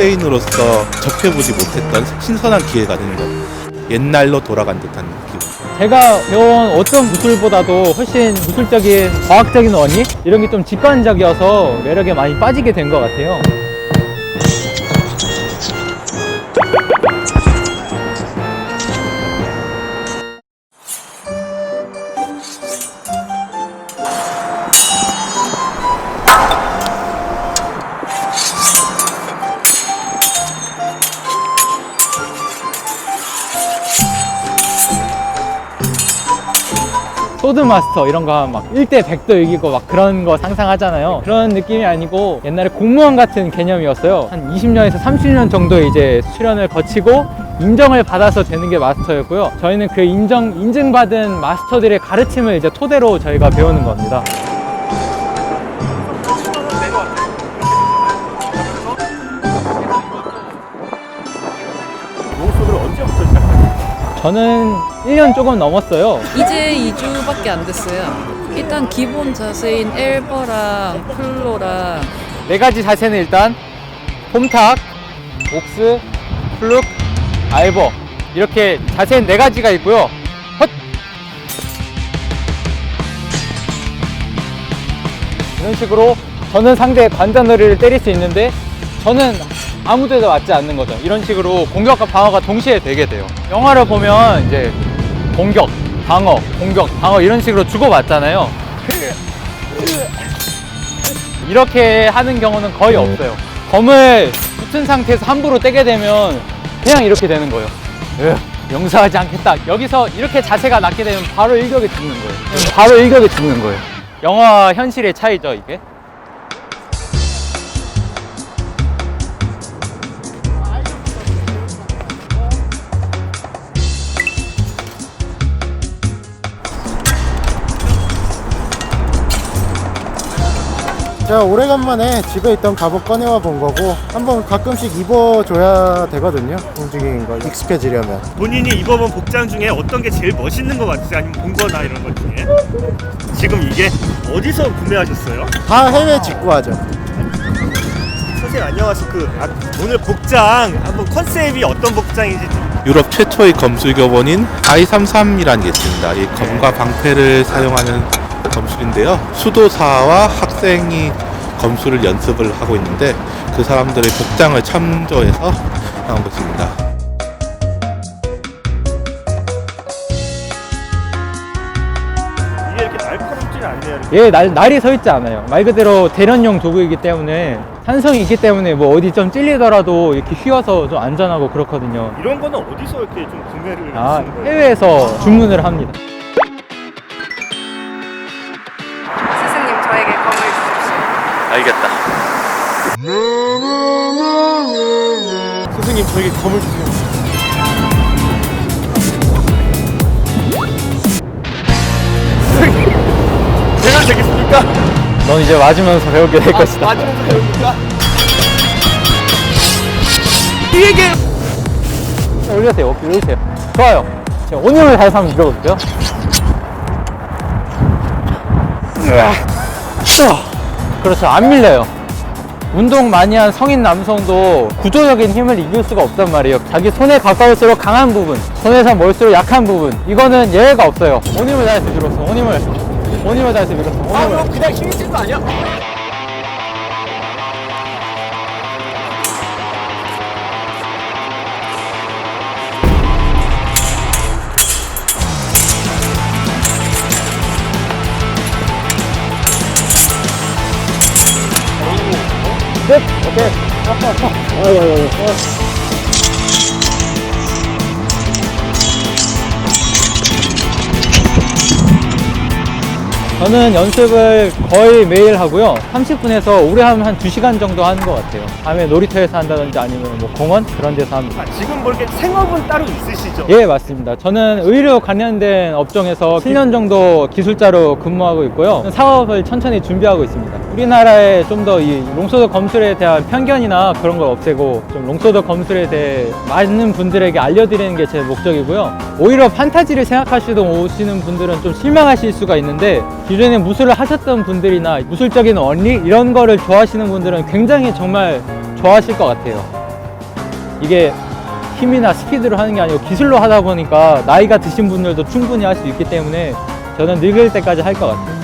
세인으로서 접해보지 못했던 신선한 기회가 되는 것. 옛날로 돌아간 듯한 느낌. 제가 배운 어떤 무술보다도 훨씬 무술적인 과학적인 원리 이런 게 좀 직관적이어서 매력에 많이 빠지게 된 것 같아요. 소드마스터 이런 거 하면 막 1대 100도 이기고 막 그런 거 상상하잖아요. 그런 느낌이 아니고 옛날에 공무원 같은 개념이었어요. 한 20년에서 30년 정도 이제 수련을 거치고 인정을 받아서 되는 게 마스터였고요. 저희는 그 인정, 인증받은 마스터들의 가르침을 이제 토대로 저희가 배우는 겁니다. 저는 1년 조금 넘었어요. 이제 2주밖에 안 됐어요. 일단 기본 자세인 엘버랑 플로랑 네 가지 자세는 일단 폼탁, 옥스, 플룩, 알버 이렇게 자세는 네 가지가 있고요. 헛! 이런 식으로 저는 상대의 관자놀이를 때릴 수 있는데 저는 아무 데도 맞지 않는 거죠. 이런 식으로 공격과 방어가 동시에 되게 돼요. 영화를 보면 이제 공격, 방어, 공격, 방어 이런 식으로 주고받잖아요. 이렇게 하는 경우는 거의 없어요. 검을 붙은 상태에서 함부로 떼게 되면 그냥 이렇게 되는 거예요. 으, 용서하지 않겠다. 여기서 이렇게 자세가 낮게 되면 바로 일격에 죽는 거예요. 바로 일격에 죽는 거예요. 영화 현실의 차이죠, 이게. 제가 오래간만에 집에 있던 갑옷 꺼내와 본 거고 한번 가끔씩 입어줘야 되거든요 움직이는 거 익숙해지려면 본인이 입어본 복장 중에 어떤 게 제일 멋있는 것 같으세요? 아니면 본 거나 이런 것 중에? 지금 이게 어디서 구매하셨어요? 다 해외 직구하죠 선생님 안녕하세요. 그 아, 오늘 복장 한번 컨셉이 어떤 복장인지 좀 유럽 최초의 검술 교본인 I33이라는 게 있습니다. 이 검과 방패를 사용하는 검술인데요. 수도사와 학생이 검술을 연습을 하고 있는데 그 사람들의 복장을 참조해서 한 것입니다. 이게 이렇게 날카롭지는 않네요. 이렇게. 얘 날, 날이 서 있지 않아요. 말 그대로 대련용 도구이기 때문에 산성이 있기 때문에 뭐 어디 좀 찔리더라도 이렇게 휘어서 좀 안전하고 그렇거든요. 이런 거는 어디서 이렇게 좀 구매를 아, 하시는 거예요? 해외에서 주문을 합니다. 알겠다. 선생님 저에게 검을 주세요. 선생님, 제가 되겠습니까? 넌 이제 맞으면서 배우게 될 것이다. 맞으면서 배웁니까? 이에게 자, 올리세요. 어깨 올리세요. 좋아요. 제가 온힘을 다해서 한번 밀어볼게요. 으아. 그렇죠. 안 밀려요. 운동 많이 한 성인 남성도 구조적인 힘을 이길 수가 없단 말이에요. 자기 손에 가까울수록 강한 부분, 손에서 멀수록 약한 부분. 이거는 예외가 없어요. 온 힘을 다해서 밀었어. 온 힘을. 온 힘을 다해서 밀었어. 온 힘을. 그냥 힘이 찐거 아니야? 끝. 오케이. 저는 연습을 거의 매일 하고요. 30분에서 오래 하면 한 2시간 정도 하는 것 같아요. 밤에 놀이터에서 한다든지 아니면 뭐 공원 그런 데서 합니다. 아, 지금 뭐 이렇게 생업은 따로 있으시죠? 예, 맞습니다. 저는 의료 관련된 업종에서 7년 정도 기술자로 근무하고 있고요. 사업을 천천히 준비하고 있습니다. 우리나라에 좀더 이 롱소드 검술에 대한 편견이나 그런 걸 없애고 좀 롱소드 검술에 대해 많은 분들에게 알려드리는 게 제 목적이고요. 오히려 판타지를 생각하시던 오시는 분들은 좀 실망하실 수가 있는데 기존에 무술을 하셨던 분들이나 무술적인 원리 이런 거를 좋아하시는 분들은 굉장히 정말 좋아하실 것 같아요. 이게 힘이나 스피드로 하는 게 아니고 기술로 하다 보니까 나이가 드신 분들도 충분히 할 수 있기 때문에 저는 늙을 때까지 할 것 같아요.